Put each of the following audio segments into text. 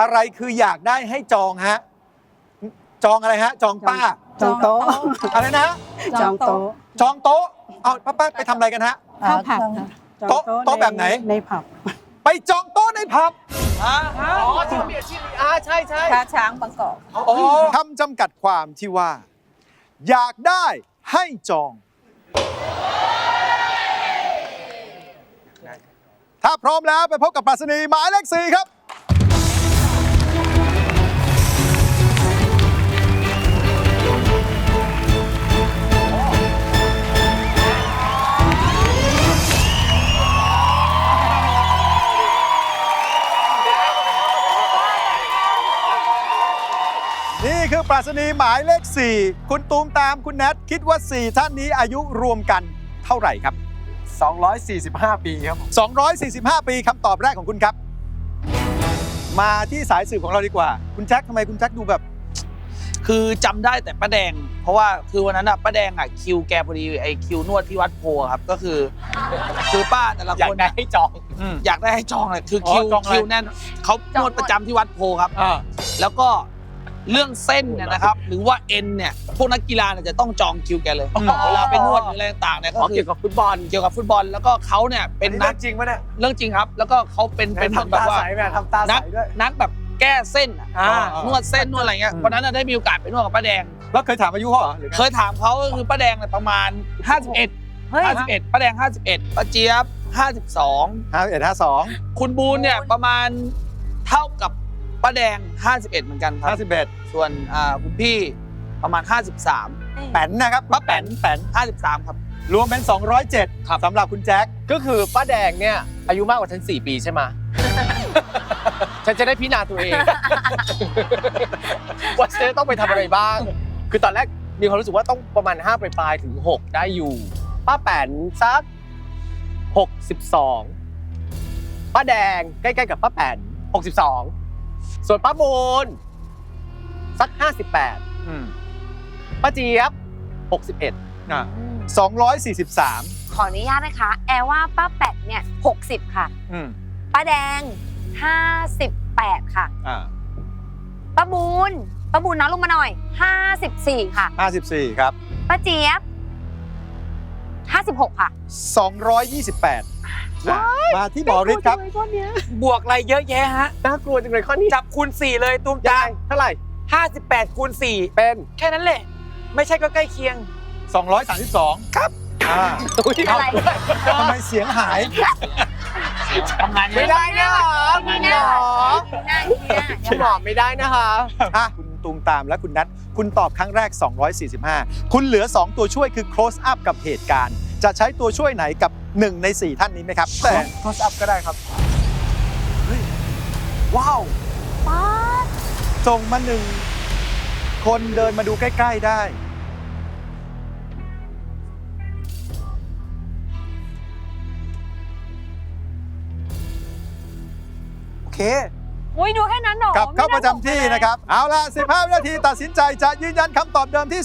อะไรคืออยากได้ให้จองฮะ จองอะไรฮะ จองป้า จองโต๊ะอะไรนะฮะจองโต๊ะจองโต๊ะ เอาป้าป้าไปทำอะไรกันฮะ ข้าวผัดค่ะจองโต๊ะโต๊ะแบบไหน ในผับ ไปจองโต๊ะในผับอ๋อที่มีอาชีพอ่าใช่ใช่ช้าช้างบางกอกคำจำกัดความที่ว่า อยากได้ให้จอง ถ้าพร้อมแล้วไปพบกับปรัชนีหมายเลขสี่ครับ นี่คือปรัชนีหมายเลข 4 คุณตูมตามคุณแนทคิดว่า 4 ท่านนี้อายุรวมกันเท่าไหร่ครับ 245 ปีครับผม245 ปีคำตอบแรกของคุณครับ มาที่สายสืบของเราดีกว่า คุณแจ็คทำไมคุณแจ็คดูแบบ คือจำได้แต่ป้าแดง เพราะว่าคือวันนั้นอะป้าแดงอะคิวแกพอดีไอคิวนวดที่วัดโพครับก็คือ คือป้าแต่ละอยาคกนได้ให้จองอยากได้ให้จองเลยคือคิวอ๋อจองอะไรคิวแน่นเขานวดประจำที่วัดโพครับอ่าแล้วก็ เรื่องเส้นเนี่ยนะครับ หรือว่าเอ็นเนี่ยพวกนักกีฬาเนี่ยจะต้องจองคิวแกเลยเวลาไปนวดหรืออะไรต่างๆเนี่ยก็อ๋อคือเกี่ยวกับฟุตบอลเกี่ยวกับฟุตบอลแล้วก็เขาเนี่ยเป็นนักจริงปะเนี่ยเรื่องจริงครับ แล้วก็เขาเป็นเป็นเหมือนทำแบบตาว่าใสแม่ทำตาใสนักด้วยนักแบบแก้เส้นอะอ่านวดเส้นนวดอะไรเงี้ยอืมวันนั้นนะได้มีโอกาสไปนวดกับป้าแดงแล้วเคยถามอายุเขาเหรอหรือไงเคยถามเขาก็คือป้าแดงเนี่ยประมาณ 51เฮ้ย51ป้าแดง 51ป้าเจี๊ยบ 52ห้าเอ็ดห้าสองคุณบูนเนี่ยประมาณเท่ากับ ป้าแดง 51 เหมือนกันคห้ารับสิบเอ็ดส่วนอ่าคุณพี่ประมาณ 53 แป้นนะครับป้าแป๋นแป้น53 ครับ รวมเป็น 207ครับสำหรับคุณแจ็คก็คือป้าแดงเนี่ยอายุมากกว่าฉัน 4 ปีใช่ไหม ฉันจะได้พิจารณาตัวเอง ว่าฉันจะต้องไปทำอะไรบ้าง คือตอนแรกมีความรู้สึกว่าต้องประมาณ 5 ปลายๆถึง 6 ได้อยู่ ป้าแป๋นสัก 62 ป้าแดงใกล้ ๆ กับป้าแป๋น62 ส่วนป้ามูลสัก 58อืมป้าเจี๊ยบ 61 อ่า243ขออนุญาตนะคะ แอร์ว่าป้าแปดเนี่ย 60 ค่ะ อืมป้าแดง 58 ค่ะ อ่าป้าบูนป้าบูนน้อยลงมาหน่อย 54 ค่ะ54ครับป้าเจี๊ยบ 56 ค่ะ 228อะมาที่หมอฤทธิ์ครับบวกอะไรเยอะแยะฮะ น่ากลัวจังเลยข้อนี้จับคูณ 4 เลยตูมยัตางไงเท่าไหร่58คูณเป็น 4แค่นั้นแหละ ไม่ใช่ก็ใกล้เคียง 232 ครับอ่าอะไร ทำไมเสียงหาย ทำงานเยไม่อะได้นะไม่คุณหมได้อหน้าอย่างนี้คุณหมอไม่ได้นะคะ อะคุณ ตูมตามและคุณนัทคุณตอบครั้งแรก 245 คุณเหลือ 2 ตัวช่วยคือ close up กับเหตุการณ์ จะใช้ตัวช่วยไหนกับ 1 ใน 4 ท่านนี้ไหมครับ แต่ close up ก็ได้ครับว้าวป๊าดส่งมาหนึ่งคนเดินมาดูใกล้ ๆได้ โอเค อุ้ยดูแค่นั้นเหรอกลับเข้าไม่ประจำที่นะครับ เอาล่ะ15วินาทีตัดสินใจจะยืนยันคำตอบเดิมที่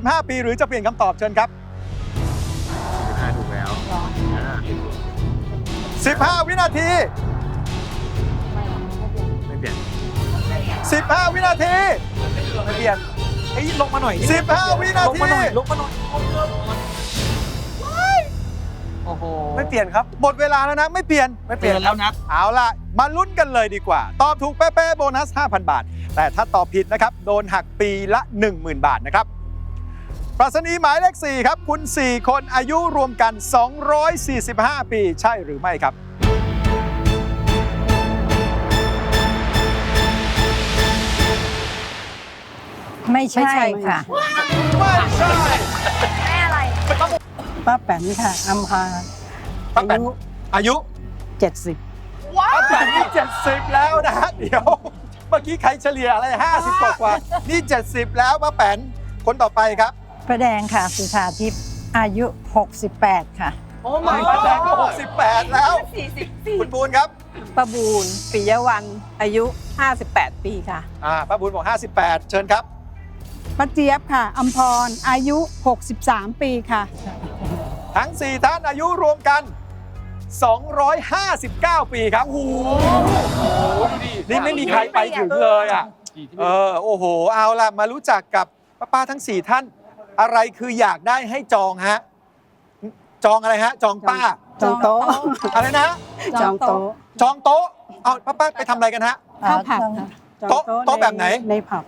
245 ปี หรือจะเปลี่ยนคำตอบเชิญครับถูกแล้ว15 วินาที ไม่เปลี่ยน15 วินาที ไม่เปลี่ยนไอ้ยลงมาหน่อย15 วินาลงมาหน่อยทีลงมาหน่อยโอ้โหไม่เปลี่ยนครับ หมดเวลาแล้วนะ ไม่เปลี่ยนไม่เปเปลี่ลี่ยยนนแล้วนัดเอาล่ะ มาลุ้นกันเลยดีกว่า ตอบถูกแป๊ะๆโบนัส 5,000 บาท แต่ถ้าตอบผิดนะครับ โดนหักปีละ 10,000 บาทนะครับปรัชนีหมายเลข 4 ครับ คุณ 4 คนอายุรวมกัน 245 ปีใช่หรือไม่ครับไม่ใช่ค่ะ ไม่ใช่แม่อะไรป้าแป๋นค่ะอัมพาป้ายุอายุ 70 ว้าว แต่นี่70 แล้วนะฮะเดี๋ยวเมื่อกี้ใครเฉลี่ยอะไร 50กว่ากว่านี่ 70 แล้วป้าแปนคนต่อไปครับประแดงค่ะสุธาทิพย์อายุ 68 ค่ะ โอ้ my ป้าแดงก็ 68 แล้ว44คุณปูนครับประบูลปิยวันอายุ 58 ปีค่ะอ่าป้าปูนบอก 58 เชิญครับ ป้าเจี๊ยบค่ะอมพรอายุ 63 ปีค่ะ ทั้ง 4 ท่านอายุรวมกัน 259 ปีครับโอ้โหนี่ไม่มีใครไปถึงเลยอะ เออ โอ้โห เอาล่ะ มารู้จักกับป้าๆทั้ง 4 ท่าน อะไรคืออยากได้ให้จองฮะ จองอะไรฮะ จองป้า จองโต๊ะ อะไรนะ จองโต๊ะ จองโต๊ะ เอาป้าๆไปทำอะไรกันฮะ ข้าวผัดค่ะจองโต๊ะโต๊ะแบบไหน ในผับ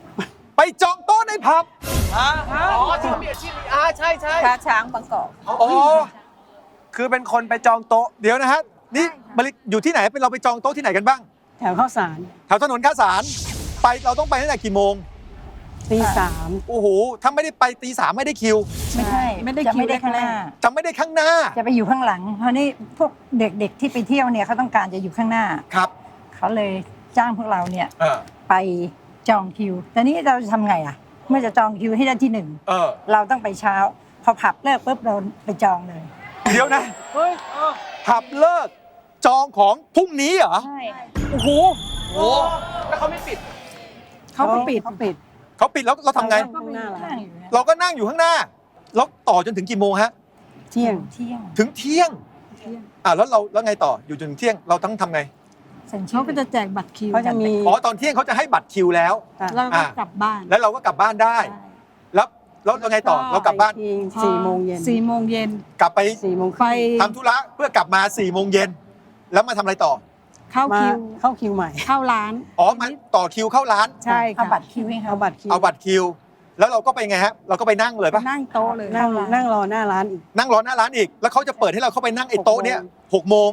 ไปจองโต๊ะในผับอ๋อที่เขามีอาชีพนี้อ่าใช่ใช่ช้าช้างบางกอกอ๋อ คือเป็นคนไปจองโต๊ะเดี๋ยวนะฮะนี่มาริอยู่ที่ไหนเป็นเราไปจองโต๊ะที่ไหนกันบ้าง แถวข้าวสารแถวถนนข้าวสารไปเราต้องไปตั้งแต่กี่โมงตีสามโอ้โหถ้าไม่ได้ไปตีสามไม่ได้คิวไม่ใช่ไม่ได้จะคิวไม่ได้ข้างหน้า จะไม่ได้ข้างหน้าจะไปอยู่ข้างหลัง เพราะนี่พวกเด็กๆที่ไปเที่ยวเนี่ยเขาต้องการจะอยู่ข้างหน้า ครับเขาเลยจ้างพวกเราเนี่ยเออไปจองคิว แต่นี้เราจะทำไงอะ เมื่อจะจองคิวให้ได้ที่หนึ่ง เออ เราต้องไปเช้า พอผับเลิกปุ๊บเราไปจองเลย เดี๋ยวนะผับเลิกจองของพรุ่งนี้เหรอ ใช่โอ้โหโอ้แล้วเขาไม่ปิด เขาก็ปิดเขาปิดเขาปิดแล้วเราทำไงข้างหน้าร้าข้านงอยู่นะเราก็นั่งอยู่ข้างหน้า แล้วต่อจนถึงกี่โมงฮะ เที่ยงเที่ยงถึงเที่ยงอะแล้วเราแล้วไงต่อ อยู่จนถึงเที่ยง เราต้องทำไงเซ็นชื่เขาอก็จะแจกบัตรคิวเขาจะมีอ๋อตอนเที่ยงเขาจะให้บัตรคิวแล้ว เราก็กลับบ้าน แล้วเราก็กลับบ้านได้แล้ว แล้วแล้วไงต่อเรากลับบ้านทีสี่โมงเย็นสี่โมงเย็นกลับไปสี่โมงคไปรึ่งทำธุระเพื่อกลับมา4ี่โมงเย็นแล้วมาทำอะไรต่อเข้ามาคิวเข้าคิวใหม่ เข้าร้าน อ๋อมาต่อคิวเข้าร้าน ใช่เอาค่ะบัตรคิวให้เขาเอาบัตรคิวเอาบัตรคิว แล้วเราก็ไปไงฮะเราก็ไปนั่งเลยปะนั่งโต๊ะเลยนั่งนั่งรอหน้าร้านอีก นั่งรอหน้าร้านอีกแล้วเขาจะเปิดให้เราเข้าไปนั่งไอ้โต๊ะเนี้ยหกโมง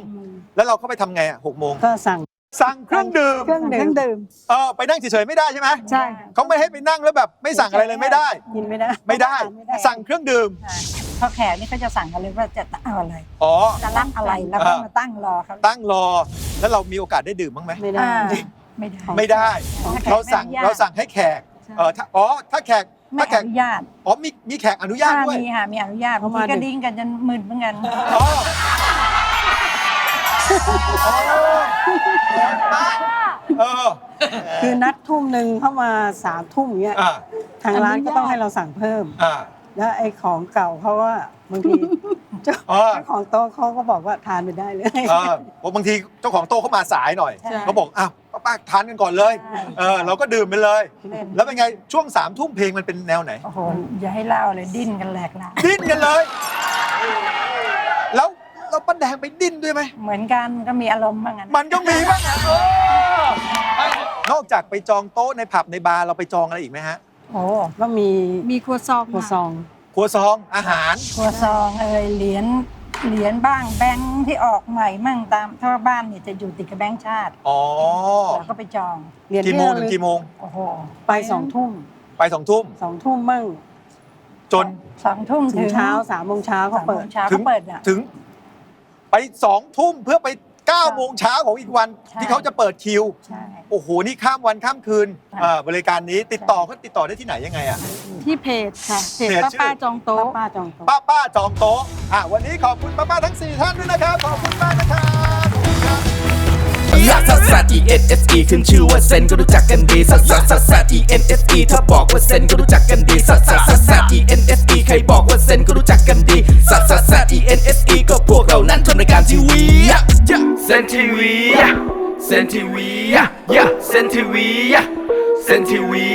แล้วเราเข้าไปทำไงอะหกโมง ก็สั่ง สั่งเครื่องดื่มเครื่องเคดื่รื่มองดื่มเออไปนั่งเฉยๆไม่ได้ใช่ไหมใช่เขาไม่ให้ไปนั่งแล้วแบบไม่สั่งอะไรเลยไม่ได้ กินไม่ได้ไม่ได้ สั่งเครื่องดื่มพอแขกนี่เขาจะสั่งกันเลยว่าจะเอาอะไรอ๋อจะรับอะไรแล้วก็มาตั้งรอเขาตั้งรอ แล้วเรามีโอกาสได้ดื่มบ้างไหมไม่ได้อ่าไม่ได้ไม่ได้ถ้าแขกเราสั่งไม่อนุญาตเราสั่งให้แขกเออถ้าอ๋อถ้าแขกไม่ถ้าแขอกนุญาตอ๋อมีมีแขกอนุญาตด้วยมีค่ะมีอนุญาตเขาบางมาทีก็ดึกดิ้งกันจนมึนเหมือนกันอ๋อ เออ คือนัดทุ่มหนึ่งเข้ามาสามทุ่มอย่างเงี้ยอ่า ทางร้านก็ต้องให้เราสั่งเพิ่ม อ่า แล้วไอ้ของเก่าเขาว่าบางทีเจ้าเออเจ้าของโต๊ะเขาก็บอกว่าทานไปได้เลย เออบอกบางทีเจ้าของโต๊ะเขามาสายหน่อยใช่ เขาบอกอ้าวป้าๆทานกันก่อนเลย เออ เราก็ดื่มไปเลยเล่นแล้วเป็นไงช่วงสามทุ่มเพลงมันเป็นแนวไหน โอ้โหอย่าให้เล่าเลยดิ้นกันแหลกลานดิ้นกันเลย แล้วเราป้าแดงไปดิ้นด้วยไหม เหมือนกันก็มีอารมณ์บ้างกันมันก็มีบ้างนะเออนอกจากไปจองโต๊ะในผับในบาร์เราไปจองอะไรอีกไหมฮะ โอ้ก็มีมีครัวซองหัวซองครัวซองอาหาร ครัวซองเอ่ยเหรียญเหรียญบ้างแบงค์ที่ออกใหม่มั่งตามถ้าบ้านเนี่ยจะอยู่ติดกับแบงค์ชาติอ๋อ เราก็ไปจองเหรียญกี่ที่โมงระถึลึงกี่โมง โอ้โหไปสองทุ่มไปสองทุ่ม สองทุ่มมั่งจน สองทุ่มถึถึงงเช้าสามโมงเช้าสเขาองโมเปิด งเช้าถึเขางเปิดอะถึง ไปสองทุ่มเพื่อไปเก้าโมงเช้าของอีกวันใช่ ที่เขาจะเปิดคิว ใช่ โอ้โห นี่ข้ามวันข้ามคืนใช่อ่าบริการนี้ติดต่อเขาติดต่อได้ที่ไหนยังไงอะ ที่เพจค่ะเพจเพจป้าชื่อ ป้าจองโต๊ะ ป้าจองโต๊ะ ป้าป้าจองโต๊ะอะวันนี้ขอบคุณป้าป้าทั้ง 4 ท่านด้วยนะครับ ขอบคุณมากนะครับ ลักซัสซัส E N S E ขึ้นชื่อว่าเซนก็รู้จักกันดีซัสซัสซัสซัส E N S E ถ้าบอกว่าเซนก็รู้จักกันดีซัสซัสซัสซัส E N S E ใครบอกว่าเซนก็รู้จักกันดีซัสซัสซัส E N S E ก็พวกเรานั้นทำรายการทีวีเซนทีวีเซนทีวีเซนทีวีเซนทีวี